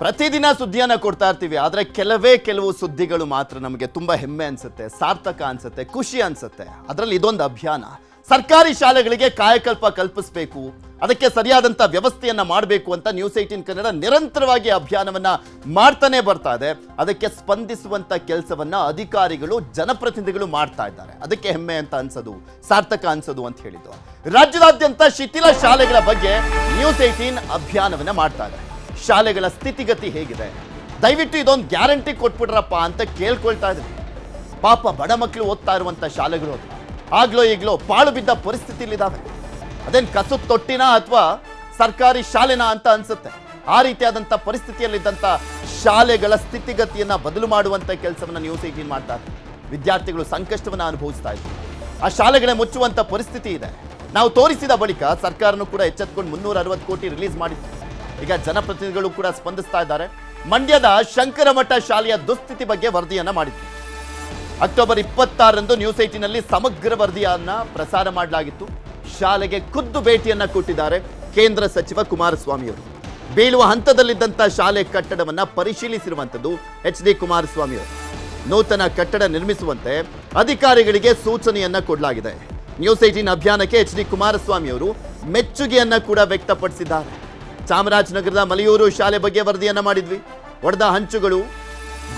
ಪ್ರತಿದಿನ ಸುದ್ದಿಯನ್ನ ಕೊಡ್ತಾ ಇರ್ತೀವಿ, ಆದರೆ ಕೆಲವೇ ಕೆಲವು ಸುದ್ದಿಗಳು ಮಾತ್ರ ನಮಗೆ ತುಂಬ ಹೆಮ್ಮೆ ಅನ್ಸುತ್ತೆ, ಸಾರ್ಥಕ ಅನಿಸುತ್ತೆ, ಖುಷಿ ಅನಿಸುತ್ತೆ. ಅದರಲ್ಲಿ ಇದೊಂದು ಅಭಿಯಾನ. ಸರ್ಕಾರಿ ಶಾಲೆಗಳಿಗೆ ಕಾಯಕಲ್ಪ ಕಲ್ಪಿಸಬೇಕು, ಅದಕ್ಕೆ ಸರಿಯಾದಂಥ ವ್ಯವಸ್ಥೆಯನ್ನ ಮಾಡಬೇಕು ಅಂತ ನ್ಯೂಸ್ ಏಯ್ಟೀನ್ ಕನ್ನಡ ನಿರಂತರವಾಗಿ ಅಭಿಯಾನವನ್ನ ಮಾಡ್ತಾನೆ ಬರ್ತಾ ಇದೆ. ಅದಕ್ಕೆ ಸ್ಪಂದಿಸುವಂಥ ಕೆಲಸವನ್ನು ಅಧಿಕಾರಿಗಳು, ಜನಪ್ರತಿನಿಧಿಗಳು ಮಾಡ್ತಾ ಇದ್ದಾರೆ. ಅದಕ್ಕೆ ಹೆಮ್ಮೆ ಅಂತ ಅನ್ಸೋದು, ಸಾರ್ಥಕ ಅನ್ಸೋದು ಅಂತ ಹೇಳಿದ್ದು. ರಾಜ್ಯದಾದ್ಯಂತ ಶಿಥಿಲ ಶಾಲೆಗಳ ಬಗ್ಗೆ ನ್ಯೂಸ್ ಏಯ್ಟೀನ್ ಅಭಿಯಾನವನ್ನ ಮಾಡ್ತಾ ಇದೆ. ಶಾಲೆಗಳ ಸ್ಥಿತಿಗತಿ ಹೇಗಿದೆ? ದಯವಿಟ್ಟು ಇದೊಂದು ಗ್ಯಾರಂಟಿ ಕೊಟ್ಬಿಡ್ರಪ್ಪ ಅಂತ ಕೇಳ್ಕೊಳ್ತಾ ಇದ್ವಿ ಪಾಪ ಬಡ ಮಕ್ಕಳು ಓದ್ತಾ ಇರುವಂತ ಶಾಲೆಗಳು. ಆಗ್ಲೋ ಈಗ್ಲೋ ಪಾಳು ಬಿದ್ದ ಪರಿಸ್ಥಿತಿಲಿದ್ದಾವೆ ಅದೇನ್ ಕಸು ತೊಟ್ಟಿನ ಅಥವಾ ಸರ್ಕಾರಿ ಶಾಲೆನಾ ಅಂತ ಅನ್ಸುತ್ತೆ. ಆ ರೀತಿಯಾದಂಥ ಪರಿಸ್ಥಿತಿಯಲ್ಲಿದ್ದಂಥ ಶಾಲೆಗಳ ಸ್ಥಿತಿಗತಿಯನ್ನ ಬದಲು ಮಾಡುವಂತ ಕೆಲಸವನ್ನ ನ್ಯೂಸ್ ಏಟೀನ್ ಮಾಡ್ತಾರೆ ವಿದ್ಯಾರ್ಥಿಗಳು ಸಂಕಷ್ಟವನ್ನ ಅನುಭವಿಸ್ತಾ ಇದ್ರು ಆ ಶಾಲೆಗಳೇ ಮುಚ್ಚುವಂತ ಪರಿಸ್ಥಿತಿ ಇದೆ. ನಾವು ತೋರಿಸಿದ ಬಳಿಕ ಸರ್ಕಾರನು ಕೂಡ ಎಚ್ಚೆತ್ಕೊಂಡು ಮುನ್ನೂರ ಅರವತ್ತು ಕೋಟಿ ರಿಲೀಸ್ ಮಾಡಿತ್ತು. ಈಗ ಜನಪ್ರತಿನಿಧಿಗಳು ಕೂಡ ಸ್ಪಂದಿಸ್ತಾ ಇದ್ದಾರೆ. ಮಂಡ್ಯದ ಶಂಕರಮಠ ಶಾಲೆಯ ದುಸ್ಥಿತಿ ಬಗ್ಗೆ ವರದಿಯನ್ನ ಮಾಡಿತ್ತು ಅಕ್ಟೋಬರ್ ಇಪ್ಪತ್ತಾರರಂದು ನ್ಯೂಸ್ ಏಟಿನಲ್ಲಿ ಸಮಗ್ರ ವರದಿಯನ್ನ ಪ್ರಸಾರ ಮಾಡಲಾಗಿತ್ತು. ಶಾಲೆಗೆ ಖುದ್ದು ಭೇಟಿಯನ್ನ ಕೊಟ್ಟಿದ್ದಾರೆ ಕೇಂದ್ರ ಸಚಿವ ಕುಮಾರಸ್ವಾಮಿಯವರು ಬೀಳುವ ಹಂತದಲ್ಲಿದ್ದಂತಹ ಶಾಲೆ ಕಟ್ಟಡವನ್ನ ಪರಿಶೀಲಿಸಿರುವಂತದ್ದು ಎಚ್ ಡಿ ಕುಮಾರಸ್ವಾಮಿ ಅವರು. ನೂತನ ಕಟ್ಟಡ ನಿರ್ಮಿಸುವಂತೆ ಅಧಿಕಾರಿಗಳಿಗೆ ಸೂಚನೆಯನ್ನ ಕೊಡಲಾಗಿದೆ. ನ್ಯೂಸ್ ಏಟೀನ್ ಅಭಿಯಾನಕ್ಕೆ ಎಚ್ ಡಿ ಕುಮಾರಸ್ವಾಮಿ ಅವರು ಮೆಚ್ಚುಗೆಯನ್ನ ಕೂಡ ವ್ಯಕ್ತಪಡಿಸಿದ್ದಾರೆ. ಚಾಮರಾಜನಗರದ ಮಲೆಯೂರು ಶಾಲೆ ಬಗ್ಗೆ ವರದಿಯನ್ನು ಮಾಡಿದ್ವಿ. ಒಡೆದ ಹಂಚುಗಳು,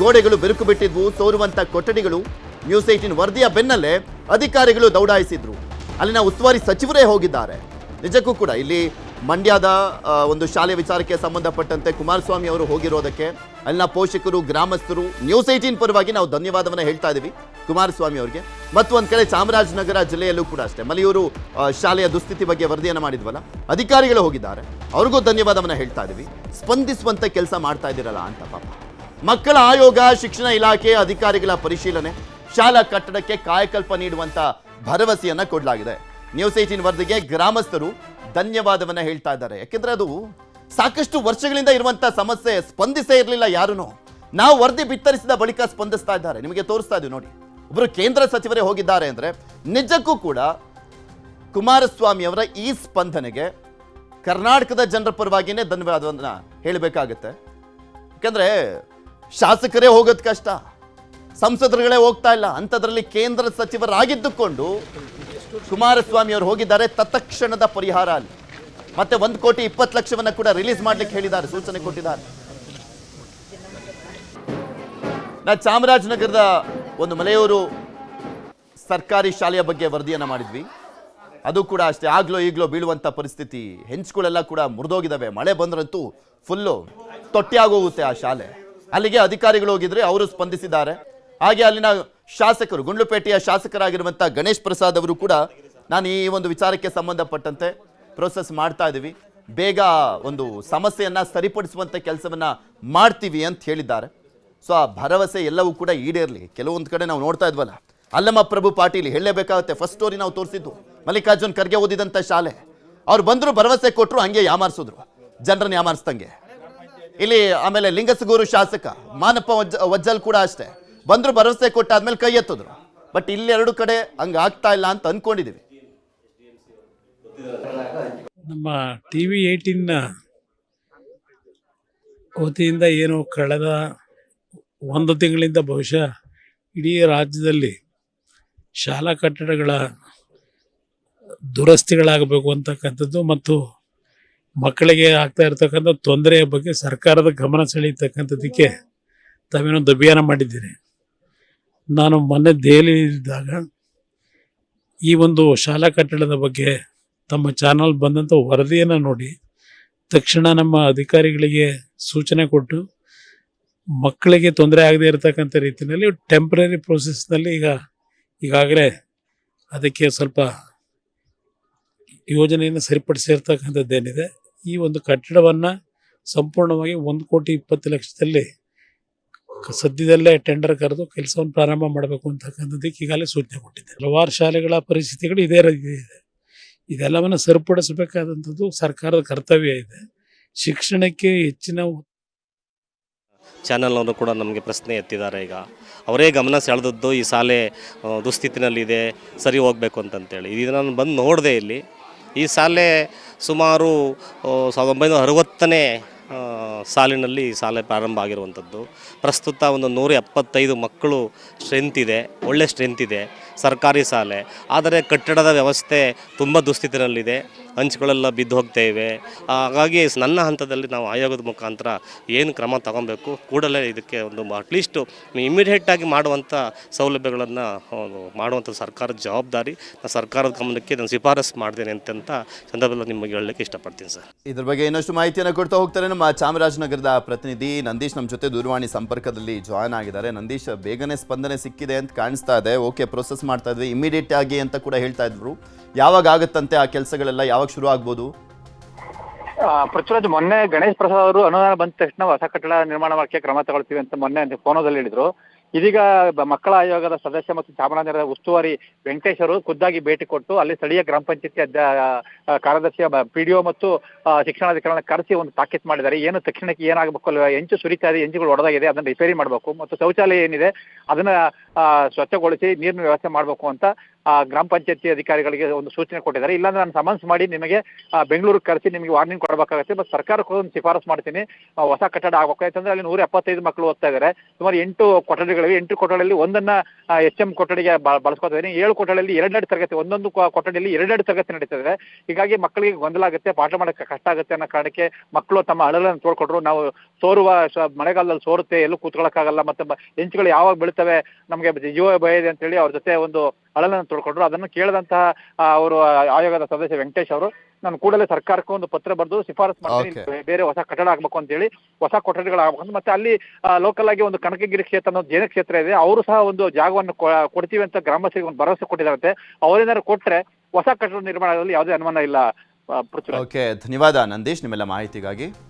ಗೋಡೆಗಳು ಬಿರುಕು ಬಿಟ್ಟಿದ್ವು ತೋರುವಂಥ ಕೊಠಡಿಗಳು. ನ್ಯೂಸ್ ಏಟಿನ್ ವರದಿಯ ಬೆನ್ನಲ್ಲೇ ಅಧಿಕಾರಿಗಳು ದೌಡಾಯಿಸಿದ್ರು. ಅಲ್ಲಿನ ಉಸ್ತುವಾರಿ ಸಚಿವರೇ ಹೋಗಿದ್ದಾರೆ. ನಿಜಕ್ಕೂ ಕೂಡ ಇಲ್ಲಿ ಮಂಡ್ಯದ ಒಂದು ಶಾಲೆ ವಿಚಾರಕ್ಕೆ ಸಂಬಂಧಪಟ್ಟಂತೆ ಕುಮಾರಸ್ವಾಮಿ ಅವರು ಹೋಗಿರೋದಕ್ಕೆ ಅಲ್ಲಿನ ಪೋಷಕರು, ಗ್ರಾಮಸ್ಥರು ನ್ಯೂಸ್ ಏಟೀನ್ ಪರವಾಗಿ ನಾವು ಧನ್ಯವಾದವನ್ನು ಹೇಳ್ತಾ ಇದ್ದೀವಿ ಕುಮಾರಸ್ವಾಮಿ ಅವರಿಗೆ. ಮತ್ತು ಒಂದ್ ಕಡೆ ಚಾಮರಾಜನಗರ ಜಿಲ್ಲೆಯಲ್ಲೂ ಕೂಡ ಅಷ್ಟೇ. ಮಲೆಯೂರು ಶಾಲೆಯ ದುಸ್ಥಿತಿ ಬಗ್ಗೆ ವರದಿಯನ್ನು ಮಾಡಿದ್ವಲ್ಲ, ಅಧಿಕಾರಿಗಳು ಹೋಗಿದ್ದಾರೆ. ಅವ್ರಿಗೂ ಧನ್ಯವಾದವನ್ನ ಹೇಳ್ತಾ ಇದ್ದೀವಿ. ಸ್ಪಂದಿಸುವಂತ ಕೆಲಸ ಮಾಡ್ತಾ ಇದ್ದೀರಲ್ಲ ಅಂತ ಪಾಪ. ಮಕ್ಕಳ ಆಯೋಗ, ಶಿಕ್ಷಣ ಇಲಾಖೆ, ಅಧಿಕಾರಿಗಳ ಪರಿಶೀಲನೆ, ಶಾಲಾ ಕಟ್ಟಡಕ್ಕೆ ಕಾಯಕಲ್ಪ ನೀಡುವಂತ ಭರವಸೆಯನ್ನ ಕೊಡಲಾಗಿದೆ. ನ್ಯೂಸ್ ಏಟೀನ್ ವರದಿಗೆ ಗ್ರಾಮಸ್ಥರು ಧನ್ಯವಾದವನ್ನ ಹೇಳ್ತಾ ಇದ್ದಾರೆ. ಯಾಕೆಂದ್ರೆ ಅದು ಸಾಕಷ್ಟು ವರ್ಷಗಳಿಂದ ಇರುವಂತ ಸಮಸ್ಯೆ, ಸ್ಪಂದಿಸೇ ಇರಲಿಲ್ಲ ಯಾರೂ ನಾವು ವರದಿ ಬಿತ್ತರಿಸಿದ ಬಳಿಕ ಸ್ಪಂದಿಸ್ತಾ ಇದ್ದಾರೆ. ನಿಮಗೆ ತೋರಿಸ್ತಾ ಇದ್ದೀವಿ ನೋಡಿ. ಒಬ್ಬರು ಕೇಂದ್ರ ಸಚಿವರೇ ಹೋಗಿದ್ದಾರೆ ಅಂದ್ರೆ ನಿಜಕ್ಕೂ ಕೂಡ ಕುಮಾರಸ್ವಾಮಿ ಅವರ ಈ ಸ್ಪಂದನೆಗೆ ಕರ್ನಾಟಕದ ಜನರ ಪರವಾಗಿಯೇ ಧನ್ಯವಾದವನ್ನ ಹೇಳಬೇಕಾಗತ್ತೆ. ಯಾಕಂದರೆ ಶಾಸಕರೇ ಹೋಗೋದು ಕಷ್ಟ, ಸಂಸದರುಗಳೇ ಹೋಗ್ತಾ ಇಲ್ಲ. ಅಂಥದ್ರಲ್ಲಿ ಕೇಂದ್ರ ಸಚಿವರಾಗಿದ್ದುಕೊಂಡು ಕುಮಾರಸ್ವಾಮಿ ಅವರು ಹೋಗಿದ್ದಾರೆ ತತ್ಕ್ಷಣದ ಪರಿಹಾರ ಅಲ್ಲಿ. ಮತ್ತೆ ಒಂದು ಕೋಟಿ ಇಪ್ಪತ್ತು ಲಕ್ಷವನ್ನ ಕೂಡ ರಿಲೀಸ್ ಮಾಡ್ಲಿಕ್ಕೆ ಹೇಳಿದ್ದಾರೆ, ಸೂಚನೆ ಕೊಟ್ಟಿದ್ದಾರೆ. ನಾ ಚಾಮರಾಜನಗರದ ಒಂದು ಮಲೆಯೂರು ಸರ್ಕಾರಿ ಶಾಲೆಯ ಬಗ್ಗೆ ವರದಿಯನ್ನು ಮಾಡಿದ್ವಿ. ಅದು ಕೂಡ ಅಷ್ಟೇ, ಆಗ್ಲೋ ಈಗ್ಲೋ ಬೀಳುವಂಥ ಪರಿಸ್ಥಿತಿ, ಹೆಂಚುಗಳೆಲ್ಲ ಕೂಡ ಮುರಿದೋಗಿದ್ದಾವೆ ಮಳೆ ಬಂದ್ರಂತೂ ಫುಲ್ಲು ತೊಟ್ಟಿಯಾಗೋಗುತ್ತೆ ಆ ಶಾಲೆ. ಅಲ್ಲಿಗೆ ಅಧಿಕಾರಿಗಳು ಹೋಗಿದ್ರೆ ಅವರು ಸ್ಪಂದಿಸಿದ್ದಾರೆ. ಹಾಗೆ ಅಲ್ಲಿನ ಶಾಸಕರು, ಗುಂಡ್ಲುಪೇಟೆಯ ಶಾಸಕರಾಗಿರುವಂಥ ಗಣೇಶ್ ಪ್ರಸಾದ್ ಅವರು ಕೂಡ ನಾನು ಈ ಒಂದು ವಿಚಾರಕ್ಕೆ ಸಂಬಂಧಪಟ್ಟಂತೆ ಪ್ರೋಸೆಸ್ ಮಾಡ್ತಾ ಇದ್ದೀವಿ ಬೇಗ ಒಂದು ಸಮಸ್ಯೆಯನ್ನು ಸರಿಪಡಿಸುವಂತ ಕೆಲಸವನ್ನ ಮಾಡ್ತೀವಿ ಅಂತ ಹೇಳಿದ್ದಾರೆ. ಸೊ ಆ ಭರವಸೆ ಎಲ್ಲವೂ ಕೂಡ ಈಡೇರಲಿ. ಕೆಲವೊಂದು ಕಡೆ ನಾವು ನೋಡ್ತಾ ಇದ್ವಲ್ಲ, ಅಲ್ಲಮ್ಮ ಪ್ರಭು ಪಾಟೀಲ್ ಹೇಳಲೇಬೇಕಾಗುತ್ತೆ ಫಸ್ಟ್ ಸ್ಟೋರಿ ನಾವು ತೋರಿಸಿದ್ದು, ಮಲ್ಲಿಕಾರ್ಜುನ್ ಖರ್ಗೆ ಓದಿದಂಥ ಶಾಲೆ. ಅವ್ರು ಬಂದರು ಭರವಸೆ ಕೊಟ್ಟರು ಹಂಗೆ ಯಾಮಾರಿಸಿದ್ರು, ಜನರನ್ನ ಯಾಮಾರಿಸ್ದಂಗೆ. ಇಲ್ಲಿ ಆಮೇಲೆ ಲಿಂಗಸಗೂರು ಶಾಸಕ, ಮಾನಪ್ಪ ವಜ್ಜ ವಜ್ಜಲ್ ಕೂಡ ಅಷ್ಟೇ. ಬಂದರು ಭರವಸೆ ಕೊಟ್ಟಾದ್ಮೇಲೆ ಕೈ ಎತ್ತಿದ್ರು. ಬಟ್ ಇಲ್ಲಿ ಎರಡು ಕಡೆ ಹಂಗೆ ಆಗ್ತಾ ಇಲ್ಲ ಅಂತ ಅಂದ್ಕೊಂಡಿದ್ದೀವಿ ನಮ್ಮ ಟಿ ವಿ ಏಯ್ಟೀನ್ನ ವತಿಯಿಂದ ಏನು ಕಳೆದ ಒಂದು ತಿಂಗಳಿಂದ ಬಹುಶಃ ಇಡೀ ರಾಜ್ಯದಲ್ಲಿ ಶಾಲಾ ಕಟ್ಟಡಗಳ ದುರಸ್ತಿಗಳಾಗಬೇಕು ಅಂತಕ್ಕಂಥದ್ದು ಮತ್ತು ಮಕ್ಕಳಿಗೆ ಆಗ್ತಾ ಇರತಕ್ಕಂಥ ತೊಂದರೆಯ ಬಗ್ಗೆ ಸರ್ಕಾರದ ಗಮನ ಸೆಳೀತಕ್ಕಂಥದ್ದಕ್ಕೆ ತಾವೇನೊಂದು ಅಭಿಯಾನ ಮಾಡಿದ್ದೀರಿ? ನಾನು ಮೊನ್ನೆ ದೆಹಲಿಯಲ್ಲಿದ್ದಾಗ ಈ ಒಂದು ಶಾಲಾ ಕಟ್ಟಡದ ಬಗ್ಗೆ ತಮ್ಮ ಚಾನಲ್ ಬಂದಂಥ ವರದಿಯನ್ನು ನೋಡಿ ತಕ್ಷಣ ನಮ್ಮ ಅಧಿಕಾರಿಗಳಿಗೆ ಸೂಚನೆ ಕೊಟ್ಟು ಮಕ್ಕಳಿಗೆ ತೊಂದರೆ ಆಗದೆ ಇರತಕ್ಕಂಥ ರೀತಿಯಲ್ಲಿ ಟೆಂಪ್ರರಿ ಪ್ರೊಸೆಸ್ನಲ್ಲಿ ಈಗ ಈಗಾಗಲೇ ಅದಕ್ಕೆ ಸ್ವಲ್ಪ ಯೋಜನೆಯನ್ನು ಸರಿಪಡಿಸಿರ್ತಕ್ಕಂಥದ್ದೇನಿದೆ ಈ ಒಂದು ಕಟ್ಟಡವನ್ನು ಸಂಪೂರ್ಣವಾಗಿ ಒಂದು ಕೋಟಿ ಇಪ್ಪತ್ತು ಲಕ್ಷದಲ್ಲಿ ಸದ್ಯದಲ್ಲೇ ಟೆಂಡರ್ ಕರೆದು ಕೆಲಸವನ್ನು ಪ್ರಾರಂಭ ಮಾಡಬೇಕು ಅಂತಕ್ಕಂಥದ್ದಕ್ಕೆ ಈಗಾಗಲೇ ಸೂಚನೆ ಕೊಟ್ಟಿದೆ ಹಲವಾರು ಶಾಲೆಗಳ ಪರಿಸ್ಥಿತಿಗಳು ಇದೇ ರೀತಿ ಇದೆ. ಇದೆಲ್ಲವನ್ನು ಸರಿಪಡಿಸಬೇಕಾದಂಥದ್ದು ಸರ್ಕಾರದ ಕರ್ತವ್ಯ ಇದೆ. ಶಿಕ್ಷಣಕ್ಕೆ ಹೆಚ್ಚಿನ ಚಾನಲ್ನವರು ಕೂಡ ನಮಗೆ ಪ್ರಶ್ನೆ ಎತ್ತಿದ್ದಾರೆ ಈಗ. ಅವರೇ ಗಮನ ಸೆಳೆದದ್ದು ಈ ಆ, ದುಸ್ಥಿತಿನಲ್ಲಿದೆ ಸರಿ ಹೋಗಬೇಕು ಅಂತಂತೇಳಿ. ಇದು ನಾನು ಬಂದು ನೋಡಿದೆ ಇಲ್ಲಿ. ಈ ಶಾಲೆ ಸುಮಾರು ಸಾವಿರದ ಒಂಬೈನೂರ ಅರವತ್ತನೇ ಸಾಲಿನಲ್ಲಿ ಈ ಶಾಲೆ ಪ್ರಾರಂಭ ಆಗಿರುವಂಥದ್ದು. ಪ್ರಸ್ತುತ ಒಂದು ನೂರ ಎಪ್ಪತ್ತೈದು ಮಕ್ಕಳು ಸ್ಟ್ರೆಂತ್ ಇದೆ ಒಳ್ಳೆ ಸ್ಟ್ರೆಂತ್ ಇದೆ. ಸರ್ಕಾರಿ ಶಾಲೆ. ಆದರೆ ಕಟ್ಟಡದ ವ್ಯವಸ್ಥೆ ತುಂಬ ದುಸ್ಥಿತಿರಲ್ಲಿದೆ. ಹಂಚುಗಳೆಲ್ಲ ಬಿದ್ದು ಹೋಗ್ತಾ ಹಾಗಾಗಿ ನನ್ನ ಹಂತದಲ್ಲಿ ನಾವು ಆಯೋಗದ ಮುಖಾಂತರ ಏನು ಕ್ರಮ ತಗೊಬೇಕು, ಕೂಡಲೇ ಇದಕ್ಕೆ ಒಂದು ಅಟ್ಲೀಸ್ಟು ಇಮಿಡಿಯೇಟಾಗಿ ಮಾಡುವಂಥ ಸೌಲಭ್ಯಗಳನ್ನು ಮಾಡುವಂಥ ಸರ್ಕಾರದ ಜವಾಬ್ದಾರಿ ಸರ್ಕಾರದ ಗಮನಕ್ಕೆ ನಾನು ಶಿಫಾರಸು ಮಾಡ್ತೇನೆ ಅಂತ ಸಂದರ್ಭದಲ್ಲಿ ನಿಮಗೆ ಹೇಳಲಿಕ್ಕೆ ಇಷ್ಟಪಡ್ತೀನಿ ಸರ್. ಇದ್ರ ಬಗ್ಗೆ ಇನ್ನಷ್ಟು ಮಾಹಿತಿಯನ್ನು ಕೊಡ್ತಾ ಹೋಗ್ತಾರೆ ನಮ್ಮ ಚಾಮರಾಜನಗರದ ಪ್ರತಿನಿಧಿ ನಂದೀಶ್ ನಮ್ಮ ಜೊತೆ ದೂರವಾಣಿ ಸಂಪರ್ಕದಲ್ಲಿ ಜಾಯ್ನ್ ಆಗಿದ್ದಾರೆ. ನಂದೀಶ್, ಬೇಗನೆ ಸ್ಪಂದನೆ ಸಿಕ್ಕಿದೆ ಅಂತ ಕಾಣಿಸ್ತಾ ಇದೆ. ಓಕೆ ಪ್ರೊಸೆಸ್ ಮಾಡ್ತಾ ಇದ್ವಿ. ಇಮಿಡಿಯೇಟ್ ಆಗಿ ಅಂತ ಕೂಡ ಹೇಳ್ತಾ ಇದ್ರು. ಯಾವಾಗ ಆಗುತ್ತಂತೆ ಆ ಕೆಲಸಗಳೆಲ್ಲ? ಯಾವಾಗ ಶುರು ಆಗ್ಬೋದು? ಪೃಥ್ವಿರಾಜ್, ಮೊನ್ನೆ ಗಣೇಶ್ ಪ್ರಸಾದ್ ಅವರು ಅನುದಾನ ಬಂದ ತಕ್ಷಣ ಹೊಸ ಕಟ್ಟಡ ನಿರ್ಮಾಣ ಮಾಡಕ್ಕೆ ಕ್ರಮ ತಗೊಳ್ತೀವಿ ಅಂತ ಮೊನ್ನೆ ಫೋನೋದಲ್ಲಿ ಹೇಳಿದ್ರು. ಇದೀಗ ಬ- ಮಕ್ಕಳ ಆಯೋಗದ ಸದಸ್ಯ ಮತ್ತು ಚಾಮರಾಜನಗರದ ಉಸ್ತುವಾರಿ ವೆಂಕಟೇಶ್ ಅವರು ಖುದ್ದಾಗಿ ಭೇಟಿ ಕೊಟ್ಟು ಅಲ್ಲಿ ಸ್ಥಳೀಯ ಗ್ರಾಮ ಪಂಚಾಯತಿ ಅಧ್ಯ ಕಾರ್ಯದರ್ಶಿ ಪಿ ಡಿ ಒ ಮತ್ತು ಶಿಕ್ಷಣಾಧಿಕಾರಿಗಳನ್ನ ಕರೆಸಿ ಒಂದು ತಾಕೀತು ಮಾಡಿದ್ದಾರೆ. ಏನು ತಕ್ಷಣಕ್ಕೆ ಏನಾಗಬೇಕು ಅಲ್ವಾ? ಹೆಂಚು ಸುರಿತಾ ಇದೆ ಹೆಂಚುಗಳು ಒಡೆದಾಗಿದೆ, ಅದನ್ನ ರಿಪೇರಿ ಮಾಡಬೇಕು ಮತ್ತು ಶೌಚಾಲಯ ಏನಿದೆ, ಅದನ್ನ ಸ್ವಚ್ಛಗೊಳಿಸಿ ನೀರಿನ ವ್ಯವಸ್ಥೆ ಮಾಡಬೇಕು ಅಂತ ಗ್ರಾಮ ಪಂಚಾಯತಿ ಅಧಿಕಾರಿಗಳಿಗೆ ಒಂದು ಸೂಚನೆ ಕೊಟ್ಟಿದ್ದಾರೆ. ಇಲ್ಲಾಂದ್ರೆ ನಾನು ಸಮನ್ಸ್ ಮಾಡಿ ನಿಮಗೆ ಬೆಂಗಳೂರಿಗೆ ಕರೆಸಿ ನಿಮಗೆ ವಾರ್ನಿಂಗ್ ಕೊಡಬೇಕಾಗುತ್ತೆ. ಬಟ್ ಸರ್ಕಾರಕ್ಕೆ ಒಂದು ಶಿಫಾರಸ್ ಮಾಡ್ತೀನಿ. ಹೊಸ ಕಟ್ಟಡ ಆಗಬೇಕು. ಯಾಕಂದ್ರೆ ಅಲ್ಲಿ ನೂರ ಎಪ್ಪತ್ತೈದು ಮಕ್ಕಳು ಓದ್ತಾ ಇದ್ದಾರೆ. ಸುಮಾರು ಎಂಟು ಕೊಠಡಿಗಳಿವೆ ಎಂಟು ಕೊಠಡಿಯಲ್ಲಿ ಒಂದನ್ನ ಎಚ್ ಎಂ ಕೊಠಡಿಗೆ ಬಳಸ್ಕೊತಾ ಇದ್ದೀನಿ ಏಳು ಕೊಠಡಿಯಲ್ಲಿ ಎರಡೆರಡು ತರಗತಿ, ಒಂದೊಂದು ಕೊಠಡಿಯಲ್ಲಿ ಎರಡೆರಡು ತರಗತಿ ನಡೀತದೆ. ಹೀಗಾಗಿ ಮಕ್ಕಳಿಗೆ ಗೊಂದಲ ಆಗುತ್ತೆ, ಪಾಠ ಮಾಡಕ್ಕೆ ಕಷ್ಟ ಆಗುತ್ತೆ ಅನ್ನೋ ಕಾರಣಕ್ಕೆ ಮಕ್ಕಳು ತಮ್ಮ ಅಳಲನ್ನು ತೋಡ್ಕೊಟ್ರು ನಾವು ಸೋರುವ ಮಳೆಗಾಲದಲ್ಲಿ ಸೋರುತ್ತೆ, ಎಲ್ಲೂ ಕೂತ್ಕೊಳ್ಳೋಕ್ಕಾಗಲ್ಲ ಮತ್ತೆ ಹೆಂಚುಗಳು ಯಾವಾಗ ಬೀಳ್ತವೆ, ನಮಗೆ ಜೀವ ಭಯ ಇದೆ ಅಂತೇಳಿ ಅವ್ರ ಜೊತೆ ಒಂದು ಅಳಲನ್ನು ತೋಡ್ಕೊಂಡ್ರು ಅದನ್ನು ಕೇಳಿದಂತಹ ಅವರು ಆಯೋಗದ ಸದಸ್ಯ ವೆಂಕಟೇಶ್ ಅವರು ನಾನು ಕೂಡಲೇ ಸರ್ಕಾರಕ್ಕೆ ಒಂದು ಪತ್ರ ಬರೆದು ಶಿಫಾರಸು ಮಾಡ್ತೀನಿ. ಬೇರೆ ಹೊಸ ಕಟ್ಟಡ ಆಗ್ಬೇಕು ಅಂತ ಹೇಳಿ ಹೊಸ ಕೊಠಡಿಗಳು ಆಗ್ಬೇಕು ಅಂತ ಮತ್ತೆ ಅಲ್ಲಿ ಲೋಕಲ್ ಆಗಿ ಒಂದು ಕನಕಗಿರಿ ಕ್ಷೇತ್ರ ಅನ್ನೋ ಜೇನ ಕ್ಷೇತ್ರ ಇದೆ. ಅವರು ಸಹ ಒಂದು ಜಾಗವನ್ನು ಕೊಡ್ತೀವಿ ಅಂತ ಗ್ರಾಮಸ್ಥರಿಗೆ ಒಂದು ಭರವಸೆ ಕೊಟ್ಟಿದ್ದಾರಂತೆ ಅವರೇನಾದ್ರು ಕೊಟ್ರೆ ಹೊಸ ಕಟ್ಟಡ ನಿರ್ಮಾಣದಲ್ಲಿ ಯಾವುದೇ ಅನುಮಾನ ಇಲ್ಲ ಓಕೆ ಧನ್ಯವಾದ. ನಂದೀಶ್ ನಿಮ್ಮೆಲ್ಲ ಮಾಹಿತಿಗಾಗಿ.